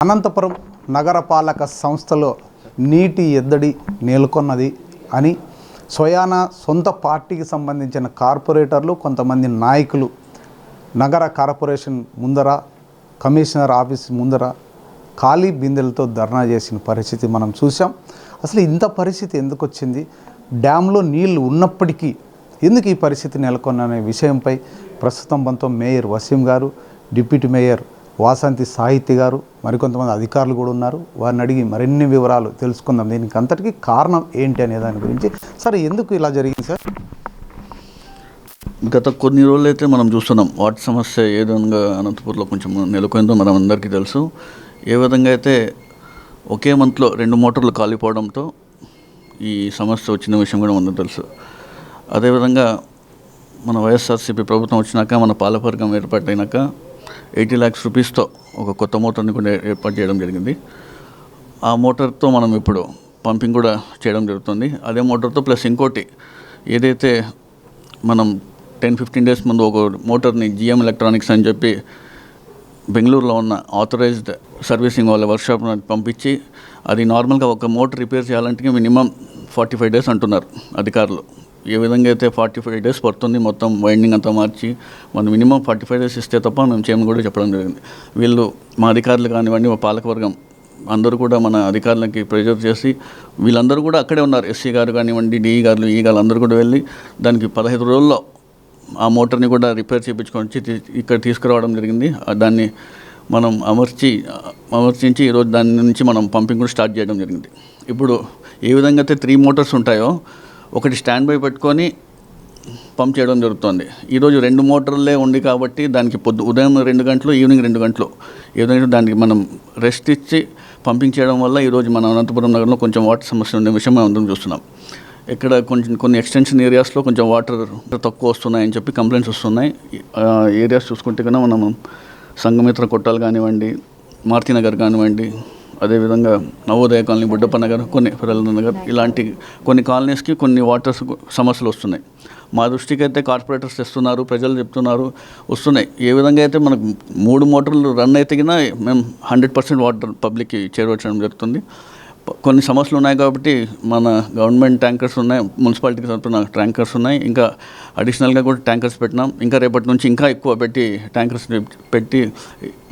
అనంతపురం నగరపాలక సంస్థలో నీటి ఎద్దడి నెలకొన్నది అని స్వయాన సొంత పార్టీకి సంబంధించిన కార్పొరేటర్లు కొంతమంది నాయకులు నగర కార్పొరేషన్ ముందర కమిషనర్ ఆఫీస్ ముందర ఖాళీ బిందెలతో ధర్నా చేసిన పరిస్థితి మనం చూసాం అసలు ఇంత పరిస్థితి ఎందుకు వచ్చింది? డ్యాంలో నీళ్ళు ఉన్నప్పటికీ ఎందుకు ఈ పరిస్థితి నెలకొన్ననే విషయంపై ప్రస్తుతం మనతో మేయర్ వసీం గారు డిప్యూటీ మేయర్ వాసంతి సాహిత్య గారు మరికొంతమంది అధికారులు కూడా ఉన్నారు. వారిని అడిగి మరిన్ని వివరాలు తెలుసుకుందాం. దీనికి అంతటికీ కారణం ఏంటి అనే దాని గురించి. సార్ ఎందుకు ఇలా జరిగింది సార్? గత కొన్ని రోజులు అయితే మనం చూస్తున్నాం. వాటి సమస్య ఏ విధంగా అనంతపూర్లో కొంచెం నెలకొందో మనం అందరికీ తెలుసు. ఏ విధంగా అయితే ఒకే మంత్లో రెండు మోటార్లు కాలిపోవడంతో ఈ సమస్య వచ్చిన విషయం కూడా మనకు తెలుసు. అదేవిధంగా మన వైఎస్ఆర్సీపీ ప్రభుత్వం వచ్చినాక మన పాలపర్గం ఏర్పాటైనాక ఎయిటీ ల్యాక్స్ రూపీస్తో ఒక కొత్త మోటార్ని కూడా ఏర్పాటు చేయడం జరిగింది. ఆ మోటార్తో మనం ఇప్పుడు పంపింగ్ కూడా చేయడం జరుగుతుంది. అదే మోటార్తో ప్లస్ ఇంకోటి ఏదైతే మనం టెన్ ఫిఫ్టీన్ డేస్ ముందు ఒక మోటార్ని జిఎం ఎలక్ట్రానిక్స్ అని చెప్పి బెంగళూరులో ఉన్న ఆథరైజ్డ్ సర్వీసింగ్ వాళ్ళ వర్క్షాప్ పంపించి అది నార్మల్గా ఒక మోటార్ రిపేర్ చేయాలంటే మినిమం ఫార్టీ ఫైవ్ డేస్ అంటున్నారు అధికారులు. ఏ విధంగా అయితే ఫార్టీ ఫైవ్ డేస్ పడుతుంది మొత్తం వైండింగ్ అంతా మార్చి మనం మినిమం ఫార్టీ ఫైవ్ డేస్ ఇస్తే తప్ప మేము చేయమని కూడా చెప్పడం జరిగింది. వీళ్ళు మా అధికారులు కానివ్వండి మా పాలకవర్గం అందరూ కూడా మన అధికారులకి ప్రెజర్ చేసి వీళ్ళందరూ కూడా అక్కడే ఉన్నారు. ఎస్సీ గారు కానివ్వండి డిఈ గారు ఈ గారు అందరూ కూడా వెళ్ళి దానికి పదహైదు రోజుల్లో ఆ మోటార్ని కూడా రిపేర్ చేయించుకొని ఇక్కడ తీసుకురావడం జరిగింది. దాన్ని మనం అమర్చి అమర్చించి ఈరోజు దాని నుంచి మనం పంపింగ్ కూడా స్టార్ట్ చేయడం జరిగింది. ఇప్పుడు ఏ విధంగా అయితే త్రీ మోటార్స్ ఉంటాయో ఒకటి స్టాండ్ బై పెట్టుకొని పంప్ చేయడం జరుగుతుంది. ఈరోజు రెండు మోటార్లే ఉంది కాబట్టి దానికి పొద్దు ఉదయం రెండు గంటలు ఈవినింగ్ రెండు గంటలు. ఏదైనా దానికి మనం రెస్ట్ ఇచ్చి పంపింగ్ చేయడం వల్ల ఈరోజు మన అనంతపురం నగరంలో కొంచెం వాటర్ సమస్య ఉండే విషయం మనం అందరం చూస్తున్నాం. ఇక్కడ కొంచెం కొన్ని ఎక్స్టెన్షన్ ఏరియాస్లో కొంచెం వాటర్ తక్కువ వస్తున్నాయని చెప్పి కంప్లైంట్స్ వస్తున్నాయి. ఏరియాస్ చూసుకుంటే కన్నా మనం సంగమిత్ర కొట్టాలు కానివ్వండి మారుతినగర్ కానివ్వండి అదేవిధంగా నవోదయ కాలనీ బుడ్డప్ప నగర్ కొన్ని ఫిరల్ నగర్ ఇలాంటి కొన్ని కాలనీస్కి కొన్ని వాటర్ సమస్యలు వస్తున్నాయి. మా దృష్టికి అయితే కార్పొరేటర్స్ తెస్తున్నారు ప్రజలు చెప్తున్నారు వస్తున్నాయి. ఏ విధంగా అయితే మనకు మూడు మోటార్లు రన్ అయితే కింద మేము హండ్రెడ్ పర్సెంట్ వాటర్ పబ్లిక్కి చేరవచ్చడం జరుగుతుంది. కొన్ని సమస్యలు ఉన్నాయి కాబట్టి మన గవర్నమెంట్ ట్యాంకర్స్ ఉన్నాయి మున్సిపాలిటీకి తరపున ట్యాంకర్స్ ఉన్నాయి. ఇంకా అడిషనల్గా కూడా ట్యాంకర్స్ పెట్టినాం. ఇంకా రేపటి నుంచి ఇంకా ఎక్కువ పెట్టి ట్యాంకర్స్ పెట్టి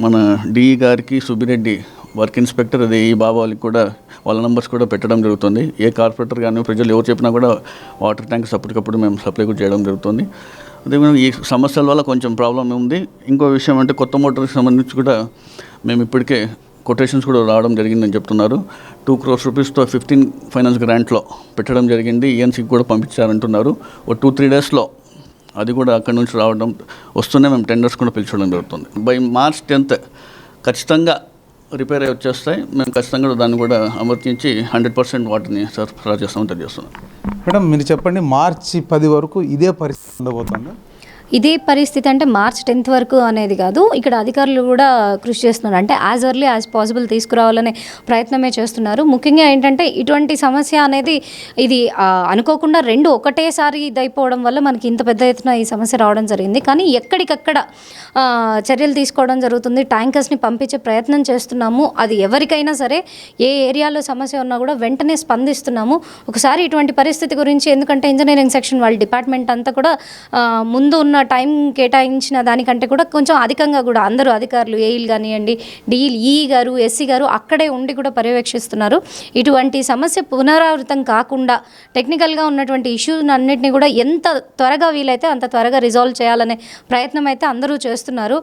మన డిఈ గారికి సుబ్బిరెడ్డి వర్క్ ఇన్స్పెక్టర్ అది ఈ బాబా వాళ్ళకి కూడా వాళ్ళ నెంబర్స్ కూడా పెట్టడం జరుగుతుంది. ఏ కార్పొరేటర్ కానీ ప్రజలు ఎవరు చెప్పినా కూడా వాటర్ ట్యాంక్స్ అప్పటికప్పుడు మేము సప్లై కూడా చేయడం జరుగుతుంది. అదేవిధంగా ఈ సమస్యల వల్ల కొంచెం ప్రాబ్లం ఉంది. ఇంకో విషయం అంటే కొత్త మోటార్కి సంబంధించి కూడా మేము ఇప్పటికే కొటేషన్స్ కూడా రావడం జరిగిందని చెప్తున్నారు. టూ క్రోర్స్ రూపీస్తో ఫిఫ్టీన్ ఫైనాన్స్ గ్రాంట్లో పెట్టడం జరిగింది. ఈఎన్సీకి కూడా పంపించారంటున్నారు. ఓ టూ త్రీ డేస్లో అది కూడా అక్కడి నుంచి రావడం వస్తూనే మేము టెండర్స్ కూడా పిలిచడం జరుగుతుంది. బై మార్చ్ టెన్త్ ఖచ్చితంగా రిపేర్ అయ్యి వచ్చేస్తాయి. మేము ఖచ్చితంగా దాన్ని కూడా అమర్చించి హండ్రెడ్ పర్సెంట్ వాటిని సరఫరా చేస్తామని తెలియజేస్తున్నాం మేడం మీరు చెప్పండి మార్చి పది వరకు ఇదే పరిస్థితి ఉండబోతుందా? ఇదే పరిస్థితి అంటే మార్చ్ టెన్త్ వరకు అనేది కాదు ఇక్కడ అధికారులు కూడా కృషి చేస్తున్నారు. అంటే యాజ్ ఎర్లీ యాజ్ పాసిబుల్ తీసుకురావాలనే ప్రయత్నమే చేస్తున్నారు. ముఖ్యంగా ఏంటంటే ఇటువంటి సమస్య అనేది ఇది అనుకోకుండా రెండు ఒకటేసారి ఇదైపోవడం వల్ల మనకి ఇంత పెద్ద ఎత్తున ఈ సమస్య రావడం జరిగింది. కానీ ఎక్కడికక్కడ చర్యలు తీసుకోవడం జరుగుతుంది. ట్యాంకర్స్ని పంపించే ప్రయత్నం చేస్తున్నాము. అది ఎవరికైనా సరే ఏ ఏరియాలో సమస్య ఉన్నా కూడా వెంటనే స్పందిస్తున్నాము. ఒకసారి ఇటువంటి పరిస్థితి గురించి ఎందుకంటే ఇంజనీరింగ్ సెక్షన్ వాళ్ళ డిపార్ట్మెంట్ అంతా కూడా ముందు ఉన్న టైం కేటాయించిన దానికంటే కూడా కొంచెం అధికంగా కూడా అందరూ అధికారులు ఏఈలు కానివ్వండి డిఈలు ఈ గారు ఎస్సీ గారు అక్కడే ఉండి కూడా పర్యవేక్షిస్తున్నారు. ఇటువంటి సమస్య పునరావృతం కాకుండా టెక్నికల్గా ఉన్నటువంటి ఇష్యూస్ అన్నింటినీ కూడా ఎంత త్వరగా వీలైతే అంత త్వరగా రిజాల్వ్ చేయాలనే ప్రయత్నం అయితే అందరూ చేస్తున్నారు.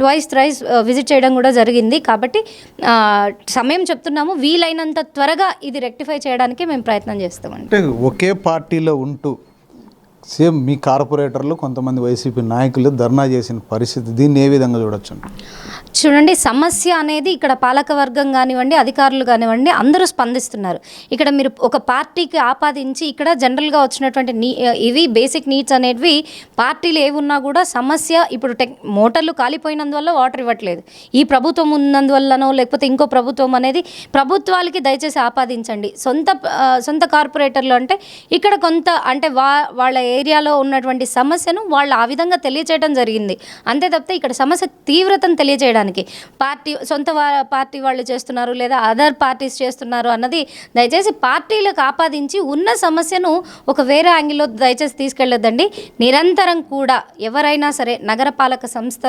ట్వైస్ థ్రైస్ విజిట్ చేయడం కూడా జరిగింది. కాబట్టి సమయం చెప్తున్నాము. వీలైనంత త్వరగా ఇది రెక్టిఫై చేయడానికి మేము ప్రయత్నం చేస్తామండి. ఒకే పార్టీలో ఉంటూ సేమ్ మీ కార్పొరేటర్లు కొంతమంది వైసీపీ నాయకులు ధర్నా చేసిన పరిస్థితి దీన్ని ఏ విధంగా చూడొచ్చు? చూడండి సమస్య అనేది ఇక్కడ పాలకవర్గం కానివ్వండి అధికారులు కానివ్వండి అందరూ స్పందిస్తున్నారు. ఇక్కడ మీరు ఒక పార్టీకి ఆపాదించి ఇక్కడ జనరల్గా వచ్చినటువంటి నీ ఇవి బేసిక్ నీడ్స్ అనేవి పార్టీలు ఏవి ఉన్నా కూడా సమస్య ఇప్పుడు టెక్ మోటార్లు కాలిపోయినందువల్ల వాటర్ ఇవ్వట్లేదు. ఈ ప్రభుత్వం ఉన్నందువల్లనో లేకపోతే ఇంకో ప్రభుత్వం అనేది ప్రభుత్వాలకి దయచేసి ఆపాదించండి. సొంత సొంత కార్పొరేటర్లు అంటే ఇక్కడ కొంత అంటే వా వాళ్ళ ఏరియాలో ఉన్నటువంటి సమస్యను వాళ్ళు ఆ విధంగా తెలియచేయడం జరిగింది. అంతే తప్పితే ఇక్కడ సమస్య తీవ్రతను తెలియజేయడానికి పార్టీ సొంత పార్టీ వాళ్ళు చేస్తున్నారు లేదా అదర్ పార్టీస్ చేస్తున్నారు అన్నది దయచేసి పార్టీలకు ఆపాదించి ఉన్న సమస్యను ఒక వేరే యాంగిల్లో దయచేసి తీసుకెళ్ళొద్దండి. నిరంతరం కూడా ఎవరైనా సరే నగరపాలక సంస్థ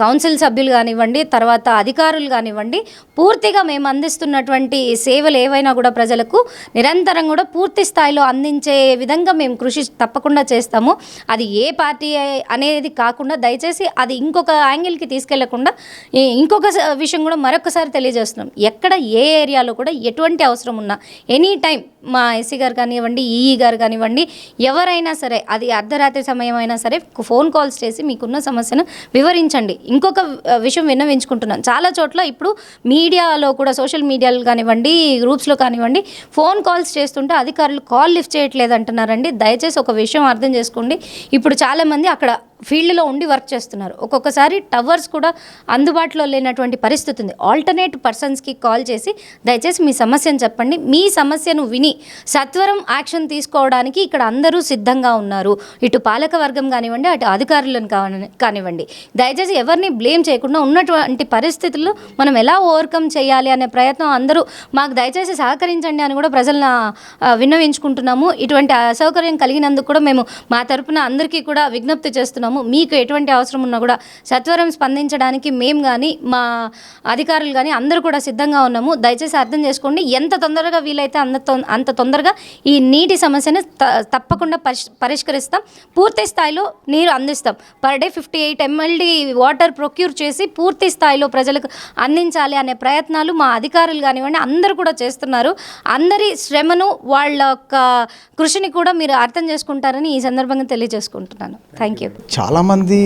కౌన్సిల్ సభ్యులు కానివ్వండి తర్వాత అధికారులు కానివ్వండి పూర్తిగా మేము అందిస్తున్నటువంటి సేవలు ఏవైనా కూడా ప్రజలకు నిరంతరం కూడా పూర్తి స్థాయిలో అందించే విధంగా మేము కృషి తప్పకుండా చేస్తాము. అది ఏ పార్టీ అనేది కాకుండా దయచేసి అది ఇంకొక యాంగిల్కి తీసుకెళ్ళకుండా ఇంకొక స- విషయం కూడా మరొకసారి తెలియజేస్తున్నాం. ఎక్కడ ఏ ఏరియాలో కూడా ఎటువంటి అవసరం ఉన్నా ఎనీ టైం మా ఎస్సీ గారు కానివ్వండి ఈఈ గారు కానివ్వండి ఎవరైనా సరే అది అర్ధరాత్రి సమయం అయినా సరే ఫోన్ కాల్స్ చేసి మీకున్న సమస్యను వివరించండి. ఇంకొక విషయం విన్నవించుకుంటున్నాను చాలా చోట్ల ఇప్పుడు మీడియాలో కూడా సోషల్ మీడియాలో కానివ్వండి గ్రూప్స్లో కానివ్వండి ఫోన్ కాల్స్ చేస్తుంటే అధికారులు కాల్ లిఫ్ట్ చేయట్లేదు అంటున్నారండి. దయచేసి ఒక విషయం అర్థం చేసుకోండి. ఇప్పుడు చాలామంది అక్కడ ఫీల్డ్లో ఉండి వర్క్ చేస్తున్నారు. ఒక్కొక్కసారి టవర్స్ కూడా అందుబాటులో లేనటువంటి పరిస్థితి ఉంది. ఆల్టర్నేట్ పర్సన్స్కి కాల్ చేసి దయచేసి మీ సమస్యను చెప్పండి. మీ సమస్యను విని సత్వరం యాక్షన్ తీసుకోవడానికి ఇక్కడ అందరూ సిద్ధంగా ఉన్నారు. ఇటు పాలక వర్గం కానివ్వండి అటు అధికారులను కాని- కానివ్వండి. దయచేసి ఎవరిని బ్లేమ్ చేయకుండా ఉన్నటువంటి పరిస్థితుల్లో మనం ఎలా ఓవర్కమ్ చేయాలి అనే ప్రయత్నం అందరూ మాకు దయచేసి సహకరించండి అని కూడా ప్రజలను విన్నవించుకుంటున్నాము. ఇటువంటి అసౌకర్యం కలిగినందుకు కూడా మేము మా తరపున అందరికీ కూడా విజ్ఞప్తి చేస్తున్నాము. మీకు ఎటువంటి అవసరం ఉన్నా కూడా సత్వరం స్పందించడానికి మేము కానీ మా అధికారులు కానీ అందరూ కూడా సిద్ధంగా ఉన్నాము. దయచేసి అర్థం చేసుకోండి. ఎంత తొందరగా వీలైతే అంత అంత తొందరగా ఈ నీటి సమస్యను త- తప్పకుండా పరిష్ పరిష్కరిస్తాం. పూర్తి స్థాయిలో నీరు అందిస్తాం. Per day fifty eight MLD water procure చేసి పూర్తి స్థాయిలో ప్రజలకు అందించాలి అనే ప్రయత్నాలు మా అధికారులు కానివ్వండి అందరూ కూడా చేస్తున్నారు. అందరి శ్రమను వాళ్ళ యొక్క కృషిని కూడా మీరు అర్థం చేసుకుంటారని ఈ సందర్భంగా తెలియజేసుకుంటున్నాను. Thank you. చాలామంది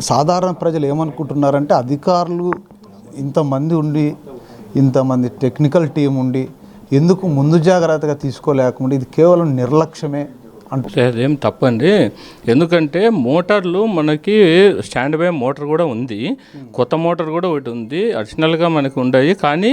సాధారణ ప్రజలు ఏమనుకుంటున్నారంటే అధికారులు ఇంతమంది ఉండి ఇంతమంది టెక్నికల్ టీం ఉండి ఎందుకు ముందు జాగ్రత్తగా తీసుకోలేకుండా ఇది కేవలం నిర్లక్ష్యమే అంటే అదేం తప్పండి. ఎందుకంటే మోటార్లు మనకి స్టాండ్ బై మోటార్ కూడా ఉంది. కొత్త మోటార్ కూడా ఒకటి ఉంది. అడిషనల్గా మనకు ఉన్నాయి కానీ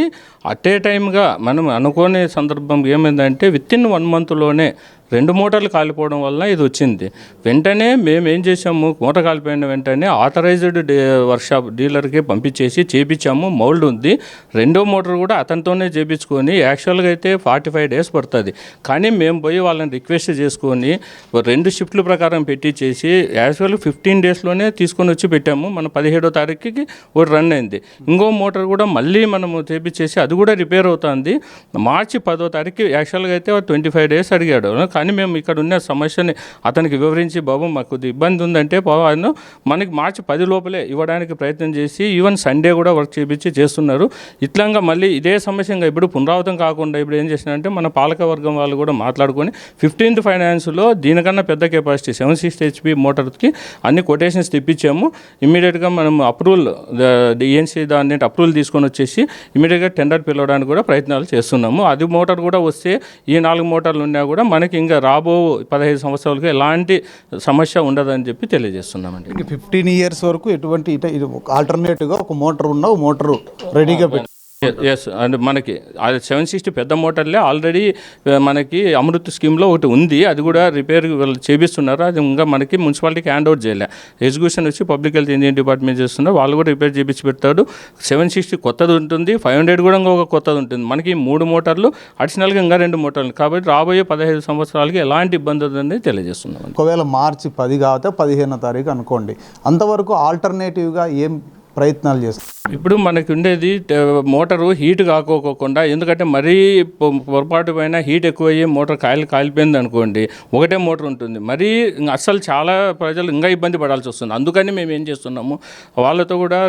అట్ ఏ టైమ్గా మనం అనుకోని సందర్భం ఏమైందంటే విత్ ఇన్ వన్ మంత్లోనే రెండు మోటార్లు కాలిపోవడం వలన ఇది వచ్చింది. వెంటనే మేము ఏం చేసాము మూట కాలిపోయిన వెంటనే ఆథరైజ్డ్ డీ వర్క్షాప్ డీలర్కి పంపించేసి చేపించాము. మౌల్డ్ ఉంది. రెండో మోటార్ కూడా అతనితోనే చేపించుకొని యాక్చువల్గా అయితే ఫార్టీ ఫైవ్ డేస్ పడుతుంది. కానీ మేము పోయి వాళ్ళని రిక్వెస్ట్ చేసుకొని రెండు షిఫ్ట్ల ప్రకారం పెట్టించేసి యాక్చువల్ ఫిఫ్టీన్ డేస్లోనే తీసుకొని వచ్చి పెట్టాము. మన పదిహేడో తారీఖుకి ఒకటి రన్ అయింది. ఇంకో మోటార్ కూడా మళ్ళీ మనము చేపించేసి అది కూడా రిపేర్ అవుతుంది. మార్చి పదో తారీఖు యాక్చువల్గా అయితే ట్వంటీ ఫైవ్ డేస్ అడిగాడు. కానీ మేము ఇక్కడ ఉన్న సమస్యని అతనికి వివరించి బాబు మాకు కొద్ది ఇబ్బంది ఉందంటే బాబు మనకి మార్చి పది లోపలే ఇవ్వడానికి ప్రయత్నం చేసి ఈవెన్ సండే కూడా వర్క్ చేపించి చేస్తున్నారు. ఇట్లాగా మళ్ళీ ఇదే సమస్య ఇంకా ఇప్పుడు పునరావృతం కాకుండా ఇప్పుడు ఏం చేసినారంటే మన పాలక వర్గం వాళ్ళు కూడా మాట్లాడుకొని ఫిఫ్టీన్త్ ఫైనాన్స్లో దీనికన్నా పెద్ద కెపాసిటీ సెవెన్ సిక్స్టీ హెచ్పి మోటార్కి అన్ని కొటేషన్స్ తెప్పించాము. ఇమీడియట్గా మనం అప్రూవల్ డిఎన్సీ దాన్ని అప్రూవల్ తీసుకొని వచ్చేసి ఇమీడియట్గా టెండర్ పిలవడానికి కూడా ప్రయత్నాలు చేస్తున్నాము. అది మోటార్ కూడా వస్తే ఈ నాలుగు మోటార్లు ఉన్నా కూడా మనకి ఇంకా రాబో పదహైదు సంవత్సరాలకు ఎలాంటి సమస్య ఉండదని చెప్పి తెలియజేస్తున్నామండి. ఫిఫ్టీన్ ఇయర్స్ వరకు ఎటువంటి ఇది ఒక ఆల్టర్నేటివ్గా ఒక మోటార్ ఉన్న మోటార్ రెడీగా పెట్టి ఎస్ అండ్ మనకి అది సెవెన్ సిక్స్టీ పెద్ద మోటార్లే ఆల్రెడీ uh, మనకి అమృత్ స్కీమ్లో ఒకటి ఉంది. అది కూడా రిపేర్ వాళ్ళు చేపిస్తున్నారు. అది ఇంకా మనకి మున్సిపాలిటీకి హ్యాండ్ ఓవర్ చేయలే. ఎగ్జిక్యూషన్ వచ్చి పబ్లిక్ హెల్త్ ఇంజనీరింగ్ డిపార్ట్మెంట్ చేస్తున్నారు వాళ్ళు కూడా రిపేర్ చేపించి పెడతాడు. సెవెన్ సిక్స్టీ కొత్తది ఉంటుంది. ఫైవ్ హండ్రెడ్ కూడా ఇంకొక కొత్తది ఉంటుంది. మనకి మూడు మోటార్లు అడిషనల్గా ఇంకా రెండు మోటార్లు. కాబట్టి రాబోయే పదహైదు సంవత్సరాలకి ఎలాంటి ఇబ్బంది ఉందని తెలియజేస్తున్నాం ఒకవేళ మార్చి పది కాకపోతే పదిహేనో తారీఖు అనుకోండి. అంతవరకు ఆల్టర్నేటివ్గా ఏం ప్రయత్నాలు చేస్తాం. ఇప్పుడు మనకు ఉండేది మోటారు హీట్ కాకోకుండా ఎందుకంటే మరీ పొ- పొరపాటు పైన హీట్ ఎక్కువయ్యి మోటార్ కాయలు కాలిపోయింది అనుకోండి ఒకటే మోటార్ ఉంటుంది. మరీ అస్సలు చాలా ప్రజలు ఇంకా ఇబ్బంది పడాల్సి వస్తుంది. అందుకని మేము ఏం చేస్తున్నాము వాళ్ళతో కూడా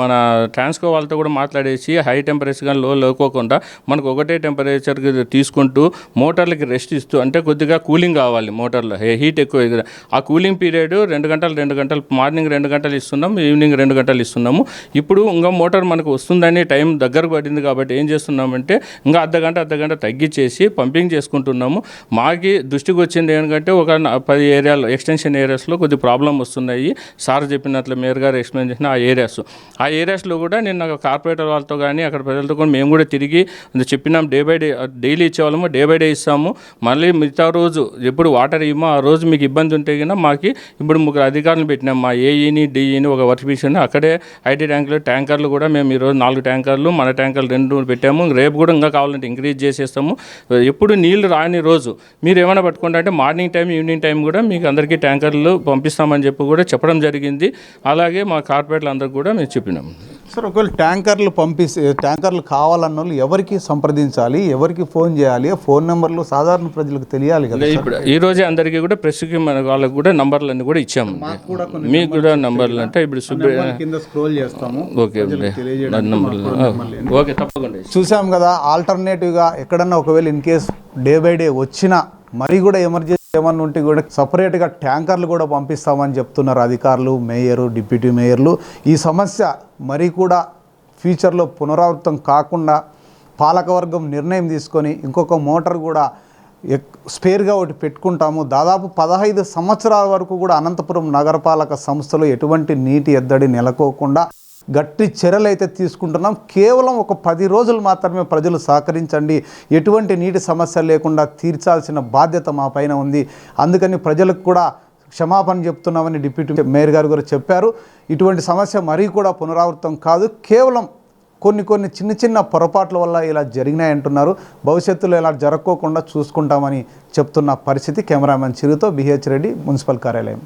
మన ట్రాన్స్కో వాళ్ళతో కూడా మాట్లాడేసి హై టెంపరేచర్ కానీ లో లేకోకుండా మనకు ఒకటే టెంపరేచర్ తీసుకుంటూ మోటార్లకి రెస్ట్ ఇస్తూ అంటే కొద్దిగా కూలింగ్ కావాలి మోటార్లో. హీట్ ఎక్కువ ఆ కూలింగ్ పీరియడ్ రెండు గంటలు రెండు గంటలు మార్నింగ్ రెండు గంటలు ఇస్తున్నాం ఈవినింగ్ రెండు గంటలు చేస్తున్నాము. ఇప్పుడు ఇంకా మోటార్ మనకు వస్తుందని టైం దగ్గరకు పడింది కాబట్టి ఏం చేస్తున్నామంటే ఇంకా అర్ధగంట అర్ధగంట తగ్గించేసి పంపింగ్ చేసుకుంటున్నాము. మాకి దృష్టికి వచ్చింది ఏంటంటే ఒక పది ఏరియాలో ఎక్స్టెన్షన్ ఏరియాస్లో కొద్ది ప్రాబ్లం వస్తున్నాయి. సార్ చెప్పినట్లు మేయర్ గారు ఎక్స్ప్లెయిన్ చేసిన ఆ ఏరియాస్. ఆ ఏరియాస్లో కూడా నేను కార్పొరేటర్ వాళ్ళతో కానీ అక్కడ ప్రజలతో కూడా మేము కూడా తిరిగి చెప్పినాం. డే బై డే డైలీ ఇచ్చేవాళ్ళము డే బై డే ఇస్తాము. మళ్ళీ మిగతా రోజు ఎప్పుడు వాటర్ ఇవ్వమో ఆ రోజు మీకు ఇబ్బంది ఉంటే కన్నా మాకు ఇప్పుడు ముగ్గురు అధికారులు పెట్టినాం. మా ఏఈని డిఈని ఒక వర్క్ అక్కడే ఐటీ ట్యాంకులు ట్యాంకర్లు కూడా మేము ఈరోజు నాలుగు ట్యాంకర్లు మన ట్యాంకర్లు రెండు పెట్టాము. రేపు కూడా ఇంకా కావాలంటే ఇంక్రీజ్ చేసేస్తాము. ఎప్పుడు నీళ్ళు రాని రోజు మీరు ఏమైనా పట్టుకుంటే అంటే మార్నింగ్ టైం ఈవినింగ్ టైం కూడా మీకు అందరికీ ట్యాంకర్లు పంపిస్తామని చెప్పి కూడా చెప్పడం జరిగింది. అలాగే మా కార్పొరేట్లు అందరికి కూడా మేము చెప్పినాము సార్ ఒకవేళ ట్యాంకర్లు పంపిస్తే ట్యాంకర్లు కావాలన్న వాళ్ళు ఎవరికి సంప్రదించాలి ఎవరికి ఫోన్ చేయాలి? ఫోన్ నెంబర్లు సాధారణ ప్రజలకు తెలియాలి కదా. ఇప్పుడు ఈ రోజే అందరికీ కూడా ప్రెస్కి మన వాళ్ళకి కూడా నంబర్లు అన్ని కూడా ఇచ్చాము. మీకు కూడా నంబర్లు అంటే ఇప్పుడు కింద స్క్రోల్ చేస్తాము. ఓకే ఓకే తప్పకుండా చూసాం కదా ఆల్టర్నేటివ్గా ఎక్కడన్నా ఒకవేళ in case day by day వచ్చినా మరి కూడా ఎమర్జెన్సీ ఏమన్నా ఉంటే కూడా సపరేట్గా ట్యాంకర్లు కూడా పంపిస్తామని చెప్తున్నారు అధికారులు మేయరు డిప్యూటీ మేయర్లు. ఈ సమస్య మరి కూడా ఫ్యూచర్లో పునరావృతం కాకుండా పాలకవర్గం నిర్ణయం తీసుకొని ఇంకొక మోటార్ కూడా ఎక్- స్పేర్గా ఒకటి పెట్టుకుంటాము. దాదాపు పదహైదు సంవత్సరాల వరకు కూడా అనంతపురం నగరపాలక సంస్థలో ఎటువంటి నీటి ఎద్దడి నెలకోకుండా గట్టి చర్యలు అయితే తీసుకుంటున్నాం. కేవలం ఒక పది రోజులు మాత్రమే ప్రజలు సహకరించండి. ఎటువంటి నీటి సమస్య లేకుండా తీర్చాల్సిన బాధ్యత మా పైన ఉంది. అందుకని ప్రజలకు కూడా క్షమాపణ చెప్తున్నామని డిప్యూటీ మేయర్ గారు కూడా చెప్పారు. ఇటువంటి సమస్య మరీ కూడా పునరావృతం కాదు. కేవలం కొన్ని కొన్ని చిన్న చిన్న పొరపాట్ల వల్ల ఇలా జరిగినాయంటున్నారు. భవిష్యత్తులో ఇలా జరగకోకుండా చూసుకుంటామని చెప్తున్న పరిస్థితి కెమెరామెన్ చిరుతో బిహెచ్ రెడ్డి మున్సిపల్ కార్యాలయం.